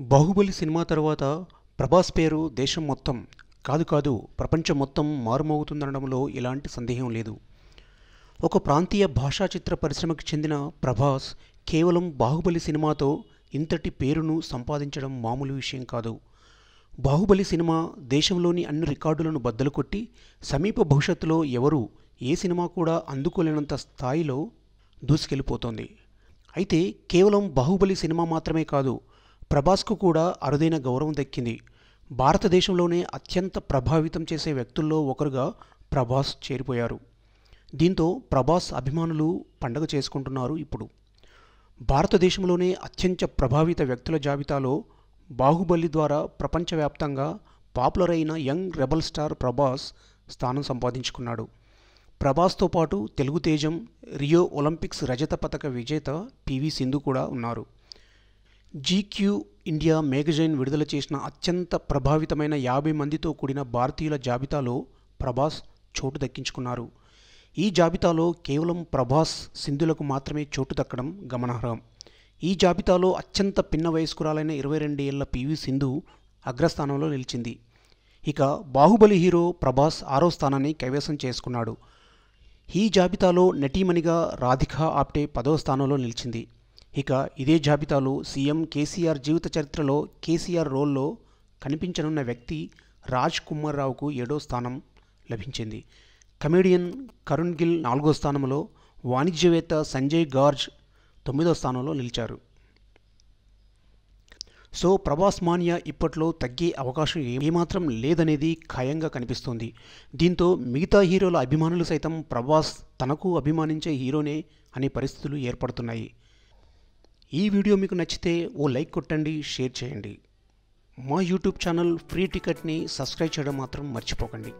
Baahubali cinema తర్వాత ప్రభాస్ పేరు దేశం మొత్తం. కాదు కాదు ప్రపంచం మొత్తం మారుమోగుతుందనడంలో ఎలాంటి సందేహం లేదు. ఒక ప్రాంతీయ భాషా చిత్ర పరిశ్రమకు చెందిన ప్రభాస్ కేవలం బాహుబలి సినిమాతో ఇంతటి పేరును సంపాదించడం మామూలు విషయం కాదు. బాహుబలి సినిమా దేశంలోని అన్ని రికార్డులను బద్దలు కొట్టి సమీప భవిష్యత్తులో ఎవరు ఏ సినిమా కూడా అందుకోలేనంత స్థాయిలో దూసుకెళ్ళిపోతోంది. అయితే కేవలం బాహుబలి సినిమా మాత్రమే కాదు ప్రభాస్కు కూడా అరుదైన గౌరవం దక్కింది. భారతదేశంలోనే అత్యంత ప్రభావితం చేసే వ్యక్తుల్లో ఒకరుగా ప్రభాస్ చేరిపోయారు. దీంతో ప్రభాస్ అభిమానులు పండగ చేసుకుంటున్నారు ఇప్పుడు. భారతదేశంలోనే అత్యంత ప్రభావిత వ్యక్తుల జాబితాలో బాహుబలి ద్వారా ప్రపంచవ్యాప్తంగా పాపులర్ అయిన యంగ్ రెబల్ స్టార్ ప్రభాస్ స్థానం సంపాదించుకున్నాడు. ప్రభాస్తో పాటు తెలుగు తేజం రియో ఒలింపిక్స్ రజత పథక విజేత పివి సింధు కూడా ఉన్నారు. జీక్యూ ఇండియా మేగజైన్ విడుదల చేసిన అత్యంత ప్రభావితమైన యాభై మందితో కూడిన భారతీయుల జాబితాలో ప్రభాస్ చోటు దక్కించుకున్నారు. ఈ జాబితాలో కేవలం ప్రభాస్ సింధులకు మాత్రమే చోటు దక్కడం గమనార్హం. ఈ జాబితాలో అత్యంత పిన్న వయస్కురాలైన ఇరవై రెండు ఏళ్ళ పివి సింధు అగ్రస్థానంలో నిలిచింది. ఇక బాహుబలి హీరో ప్రభాస్ ఆరో స్థానాన్ని కైవసం చేసుకున్నాడు. ఈ జాబితాలో నటీమణిగా రాధికా ఆప్టే పదవ స్థానంలో నిలిచింది. ఇక ఇదే జాబితాలో సీఎం కేసీఆర్ జీవిత చరిత్రలో కేసీఆర్ రోల్లో కనిపించనున్న వ్యక్తి రాజ్ కుమార్ రావుకు ఏడో స్థానం లభించింది. కమెడియన్ కరుణ్ గిల్ నాలుగో స్థానంలో వాణిజ్యవేత్త సంజయ్ గార్జ్ తొమ్మిదో స్థానంలో నిలిచారు. సో ప్రభాస్ మాన్యా ఇప్పట్లో తగ్గే అవకాశం ఏమాత్రం లేదనేది ఖాయంగా కనిపిస్తోంది. దీంతో మిగతా హీరోల అభిమానులు సైతం ప్రభాస్ తనకు అభిమానించే హీరోనే అనే పరిస్థితులు ఏర్పడుతున్నాయి. ఈ వీడియో మీకు నచ్చితే ఓ లైక్ కొట్టండి షేర్ చేయండి. మా యూట్యూబ్ ఛానల్ ఫ్రీ టికెట్ని సబ్స్క్రైబ్ చేయడం మాత్రం మర్చిపోకండి.